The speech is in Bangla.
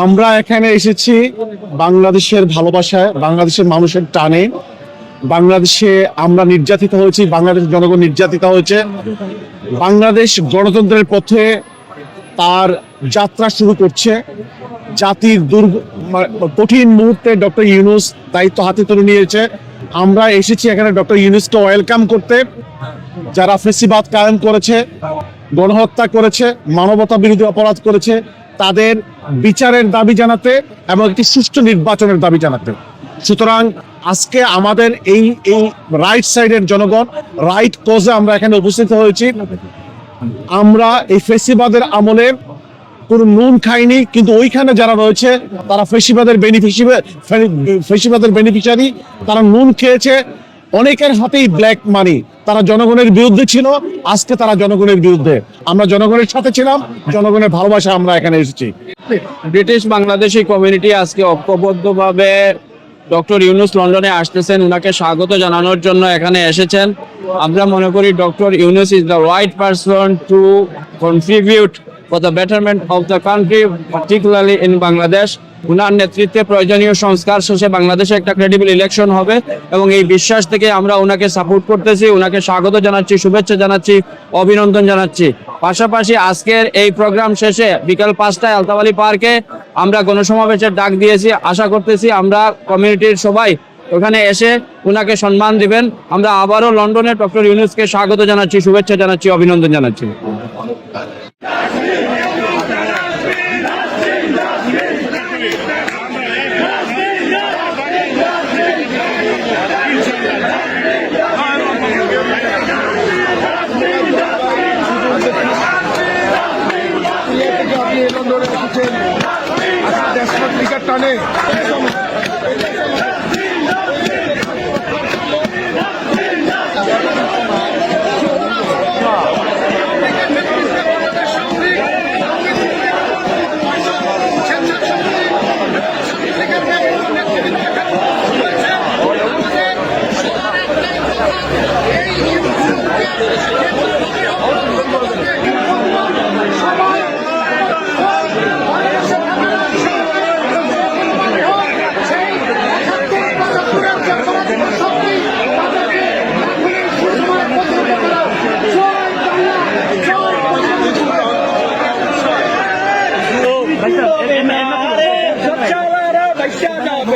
আমরা এখানে এসেছি বাংলাদেশের ভালোবাসায়, বাংলাদেশের মানুষের টানে। বাংলাদেশে আমরা নির্যাতিত হয়েছি, বাংলাদেশের জনগণ নির্যাতিত হয়েছে। বাংলাদেশ গণতন্ত্রের পথে তার যাত্রা শুরু করছে। জাতির দুর্গ কঠিন মুহূর্তে ডক্টর ইউনুস দায়িত্ব হাতে তুলে নিয়েছে। আমরা এসেছি এখানে ডক্টর ইউনুসকে ওয়েলকাম করতে। যারা ফেসিবাদ কায়েম করেছে, গণহত্যা করেছে মানবতা বিরোধী অপরাধ করেছে তাদের বিচারের দাবি জানাতে এবং একটি সুষ্ঠু নির্বাচনের দাবি জানাতে। সুতরাং আজকে আমাদের এই এই রাইট সাইডের জনগণ রাইট কোজে আমরা এখানে উপস্থিত হয়েছি। আমরা এই ফেসিবাদের আমলে কোনো নুন খাইনি, কিন্তু ওইখানে যারা রয়েছে, তারা ফেসিবাদের বেনিফিশিয়ারি ফেসিবাদের বেনিফিশিয়ারি তারা নুন খেয়েছে। অনেকের হাতেই ব্ল্যাক মানি তারা জনগণের বিরুদ্ধে ছিল, আজকে তারা জনগণের বিরুদ্ধে। আমরা জনগণের সাথে ছিলাম, জনগণের ভালোবাসা আমরা এখানে এসেছি। ব্রিটিশ বাংলাদেশি কমিউনিটি আজকে ঐক্যবদ্ধভাবে ডক্টর ইউনুস লন্ডনে আসতেছেন ওনাকে স্বাগত জানানোর জন্য এখানে এসেছেন। আমরা মনে করি doctor Yunus is the right person to contribute for the betterment of the country particularly in Bangladesh উনার নেতৃত্বে প্রয়োজনীয় সংস্কার শেষে বাংলাদেশে একটা ক্রেডিবল ইলেকশন হবে এবং এই বিশ্বাস থেকে আমরা ওনাকে সাপোর্ট করতেছি ওনাকে স্বাগত জানাচ্ছি, শুভেচ্ছা জানাচ্ছি, অভিনন্দন জানাচ্ছি। পাশাপাশি আজকের এই প্রোগ্রাম শেষে বিকাল পাঁচটায় আলতাবালি পার্কে আমরা গণসমাবেশের ডাক দিয়েছি, আশা করতেছি আমরা কমিউনিটির সবাই ওখানে এসে ওনাকে সম্মান দিবেন। আমরা আবারও লন্ডনে ডক্টর ইউনুসকে স্বাগত জানাচ্ছি, শুভেচ্ছা জানাচ্ছি, অভিনন্দন জানাচ্ছি। টানে ਹੋਵੇ ਨਾਰੇ ਸੱਚਾ ਵਾਰਾ ਬੈਠਾ ਦਾ।